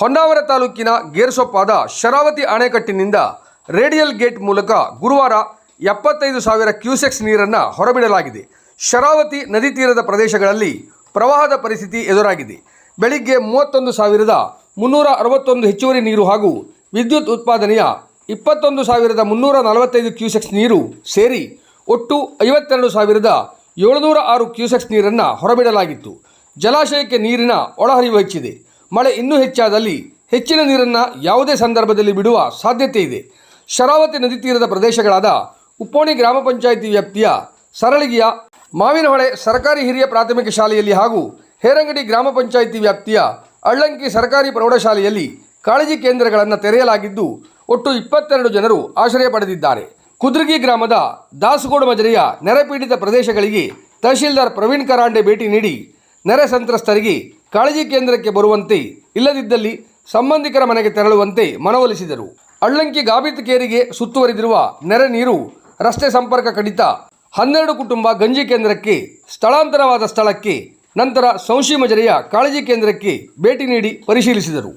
ಹೊನ್ನಾವರ ತಾಲೂಕಿನ ಗೇರ್ಸೊಪ್ಪಾದ ಶರಾವತಿ ಅಣೆಕಟ್ಟಿನಿಂದ ರೇಡಿಯಲ್ ಗೇಟ್ ಮೂಲಕ ಗುರುವಾರ ಎಪ್ಪತ್ತೈದು ಸಾವಿರ ಕ್ಯೂಸೆಕ್ಸ್ ನೀರನ್ನು ಹೊರಬಿಡಲಾಗಿದೆ. ಶರಾವತಿ ನದಿ ತೀರದ ಪ್ರದೇಶಗಳಲ್ಲಿ ಪ್ರವಾಹದ ಪರಿಸ್ಥಿತಿ ಎದುರಾಗಿದೆ. ಬೆಳಿಗ್ಗೆ ಮೂವತ್ತೊಂದು ಸಾವಿರದ ಮುನ್ನೂರ ಅರವತ್ತೊಂದು ಹೆಚ್ಚುವರಿ ನೀರು ಹಾಗೂ ವಿದ್ಯುತ್ ಉತ್ಪಾದನೆಯ ಇಪ್ಪತ್ತೊಂದು ಸಾವಿರದ ಮುನ್ನೂರ ನಲವತ್ತೈದು ಕ್ಯೂಸೆಕ್ಸ್ ನೀರು ಸೇರಿ ಒಟ್ಟು ಐವತ್ತೆರಡು ಸಾವಿರದ ಏಳುನೂರ ಆರು ಕ್ಯೂಸೆಕ್ಸ್ ನೀರನ್ನು ಹೊರಬಿಡಲಾಗಿತ್ತು. ಜಲಾಶಯಕ್ಕೆ ನೀರಿನ ಒಳಹರಿವು ಹೆಚ್ಚಿದೆ. ಮಳೆ ಇನ್ನೂ ಹೆಚ್ಚಾದಲ್ಲಿ ಹೆಚ್ಚಿನ ನೀರನ್ನು ಯಾವುದೇ ಸಂದರ್ಭದಲ್ಲಿ ಬಿಡುವ ಸಾಧ್ಯತೆ ಇದೆ. ಶರಾವತಿ ನದಿ ತೀರದ ಪ್ರದೇಶಗಳಾದ ಉಪ್ಪೋಣಿ ಗ್ರಾಮ ಪಂಚಾಯಿತಿ ವ್ಯಾಪ್ತಿಯ ಸರಳಗಿಯ ಮಾವಿನಹೊಳೆ ಸರ್ಕಾರಿ ಹಿರಿಯ ಪ್ರಾಥಮಿಕ ಶಾಲೆಯಲ್ಲಿ ಹಾಗೂ ಹೇರಂಗಡಿ ಗ್ರಾಮ ಪಂಚಾಯಿತಿ ವ್ಯಾಪ್ತಿಯ ಅಳ್ಳಂಕಿ ಸರ್ಕಾರಿ ಪ್ರೌಢಶಾಲೆಯಲ್ಲಿ ಕಾಳಜಿ ಕೇಂದ್ರಗಳನ್ನು ತೆರೆಯಲಾಗಿದ್ದು, ಒಟ್ಟು ಇಪ್ಪತ್ತೆರಡು ಜನರು ಆಶ್ರಯ ಪಡೆದಿದ್ದಾರೆ. ಕುದ್ರಗಿ ಗ್ರಾಮದ ದಾಸಗೋಡು ಮಜರೆಯ ನೆರೆಪೀಡಿತ ಪ್ರದೇಶಗಳಿಗೆ ತಹಶೀಲ್ದಾರ್ ಪ್ರವೀಣ್ ಕರಾಂಡೆ ಭೇಟಿ ನೀಡಿ ನೆರೆ ಸಂತ್ರಸ್ತರಿಗೆ ಕಾಳಜಿ ಕೇಂದ್ರಕ್ಕೆ ಬರುವಂತೆ, ಇಲ್ಲದಿದ್ದಲ್ಲಿ ಸಂಬಂಧಿಕರ ಮನೆಗೆ ತೆರಳುವಂತೆ ಮನವೊಲಿಸಿದರು. ಅಳ್ಳಂಕಿ ಗಾಬಿತ್ ಕೇರಿಗೆ ಸುತ್ತುವರಿದಿರುವ ನೆರೆ ನೀರು ರಸ್ತೆ ಸಂಪರ್ಕ ಕಡಿತ ಹನ್ನೆರಡು ಕುಟುಂಬ ಗಂಜಿ ಕೇಂದ್ರಕ್ಕೆ, ಸ್ಥಳಾಂತರವಾದ ಸ್ಥಳಕ್ಕೆ, ನಂತರ ಸಂಶಿ ಮಜರೆಯ ಕಾಳಜಿ ಕೇಂದ್ರಕ್ಕೆ ಭೇಟಿ ನೀಡಿ ಪರಿಶೀಲಿಸಿದರು.